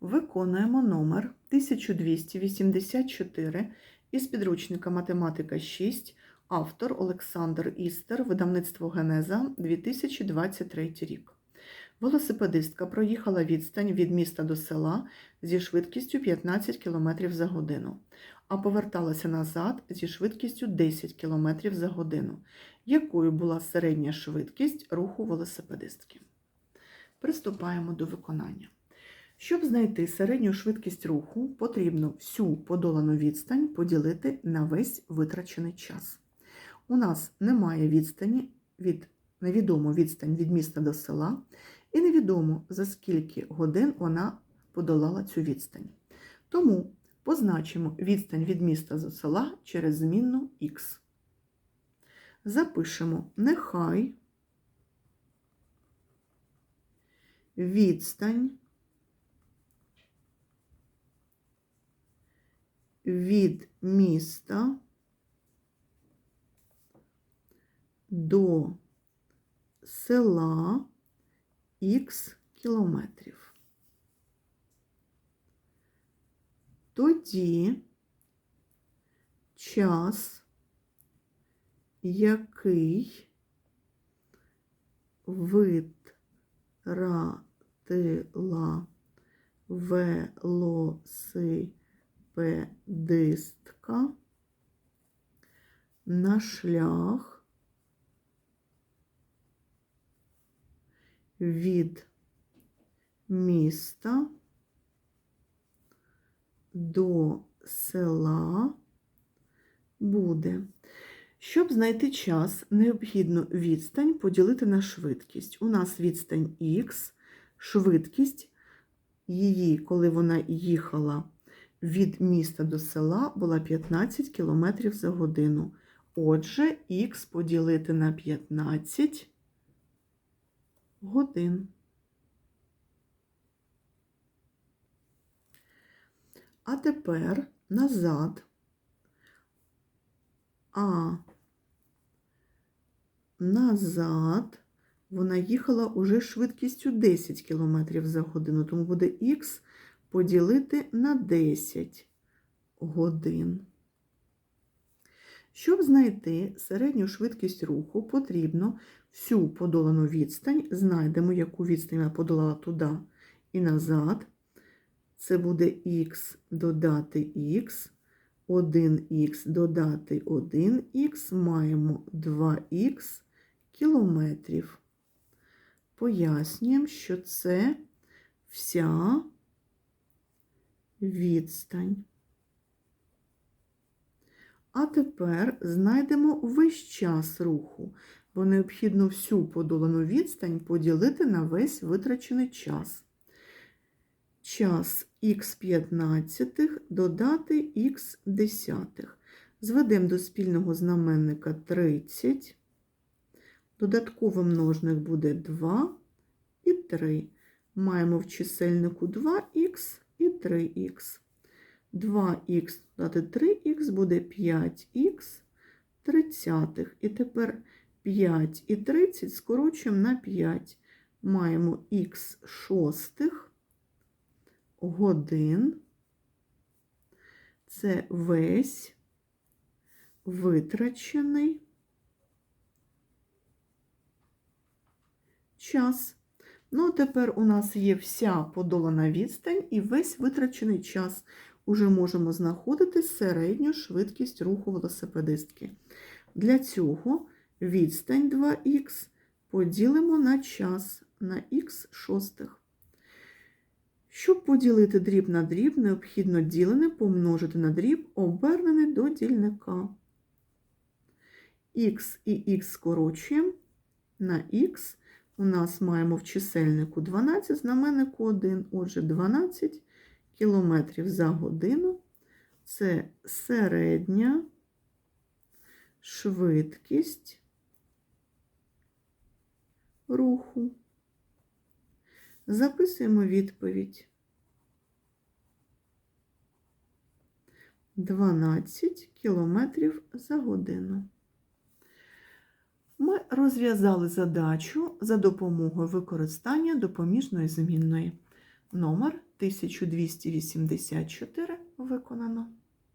Виконуємо номер 1284 із підручника Математика 6, автор Олександр Істер, видавництво Генеза 2023 рік. Велосипедистка проїхала відстань від міста до села зі швидкістю 15 км за годину, а поверталася назад зі швидкістю 10 км за годину. Якою була середня швидкість руху велосипедистки? Приступаємо до виконання. Щоб знайти середню швидкість руху, потрібно всю подолану відстань поділити на весь витрачений час. У нас немає відстані від невідомо відстань від міста до села, і невідомо за скільки годин вона подолала цю відстань. Тому позначимо відстань від міста до села через змінну х. Запишемо нехай відстань від міста до села х кілометрів. Тоді час, який витратила велосипедистка на шлях від міста до села буде. Щоб знайти час, необхідно відстань поділити на швидкість. У нас відстань х, швидкість її, коли вона їхала від міста до села, була 15 км за годину. Отже, х поділити на 15 годин. А тепер назад. А назад вона їхала уже швидкістю 10 км за годину, тому буде х поділити на 10 годин. Щоб знайти середню швидкість руху, потрібно всю подолану відстань, знайдемо, яку відстань я подолала туди і назад. Це буде х додати х, 1х додати 1х, маємо 2х кілометрів. Пояснюємо, що це вся відстань. А тепер знайдемо весь час руху, бо необхідно всю подолану відстань поділити на весь витрачений час. Час х 15 додати х десятих. Зведемо до спільного знаменника 30. Додатковий множник буде 2 і 3. Маємо в чисельнику 2х і 3х. 2х додати 3х буде 5х тридцятих. І тепер 5 і 30 скорочуємо на 5. Маємо х шостих годин. Це весь витрачений час. Ну, тепер у нас є вся подолана відстань і весь витрачений час. Уже можемо знаходити середню швидкість руху велосипедистки. Для цього відстань 2х поділимо на час на х шостих. Щоб поділити дріб на дріб, необхідно ділене помножити на дріб, обернений до дільника. х і х скорочуємо на х. У нас маємо в чисельнику 12, знаменнику 1, отже, 12 кілометрів за годину. Це середня швидкість руху. Записуємо відповідь. 12 кілометрів за годину. Ми розв'язали задачу за допомогою використання допоміжної змінної. Номер 1284 виконано.